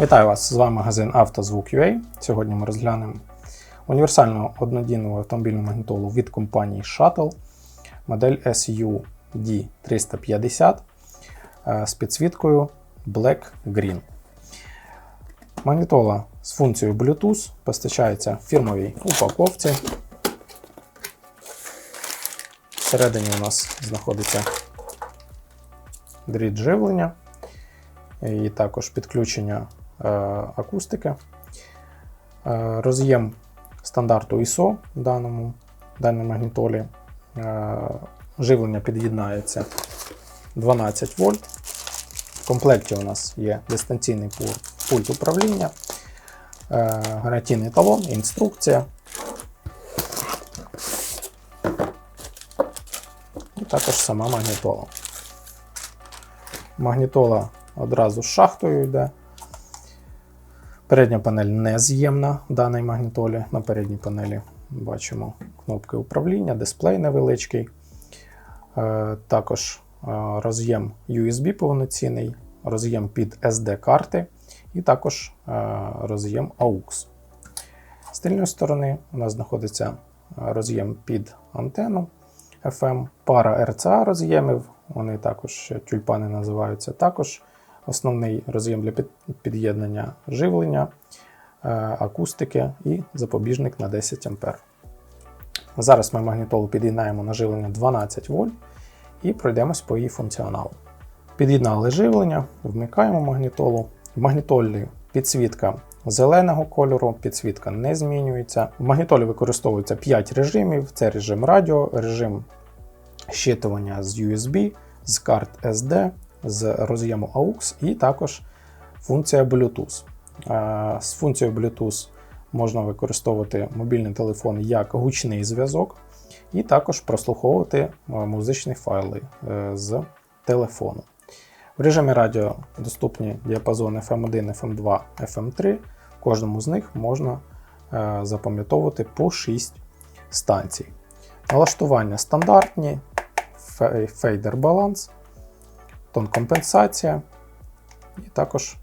Вітаю вас! З вами магазин «Автозвук.UA». Сьогодні ми розглянемо універсальну однодійну автомобільну магнітолу від компанії Shuttle, модель SUD350 е, з підсвіткою Black Green. Магнітола з функцією Bluetooth постачається в фірмовій упаковці. Всередині у нас знаходиться дріт живлення і також підключення акустики. Е, роз'єм стандарту ISO в даному в магнітолі. Е, живлення під'єднається 12 вольт. В комплекті у нас є дистанційний пульт, управління, е, гарантійний талон, інструкція. І також сама магнітола. Магнітола одразу з шахтою йде. Передня панель не з'ємна в магнітолі. На передній панелі бачимо кнопки управління, дисплей невеличкий. Е, Також е, роз'єм USB повноцінний, роз'єм під SD-карти і також е, роз'єм AUX. З тильної сторони у нас знаходиться роз'єм під антенну FM, пара RCA роз'ємів, вони також тюльпани називаються. Також основний роз'єм для під'єднання живлення, е, акустики і запобіжник на 10 А. Зараз ми магнітолу під'єднаємо на живлення 12 В і пройдемось по її функціоналу. Під'єднали живлення, вмикаємо магнітолу. В магнітолі підсвітка зеленого кольору, підсвітка не змінюється. В магнітолі використовується 5 режимів: це режим радіо, режим щитування з USB, з карт SD, з роз'єму AUX і також функція Bluetooth. Е, З функцією Bluetooth можна використовувати мобільний телефон як гучний зв'язок, і також прослуховувати е, музичні файли е, з телефону. В режимі радіо доступні діапазони FM1, FM2, FM3. В кожному з них можна запам'ятовувати по 6 станцій. Налаштування стандартні, фейдер баланс, тон компенсація і також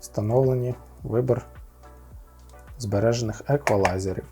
встановлені вибір збережених еквалайзерів.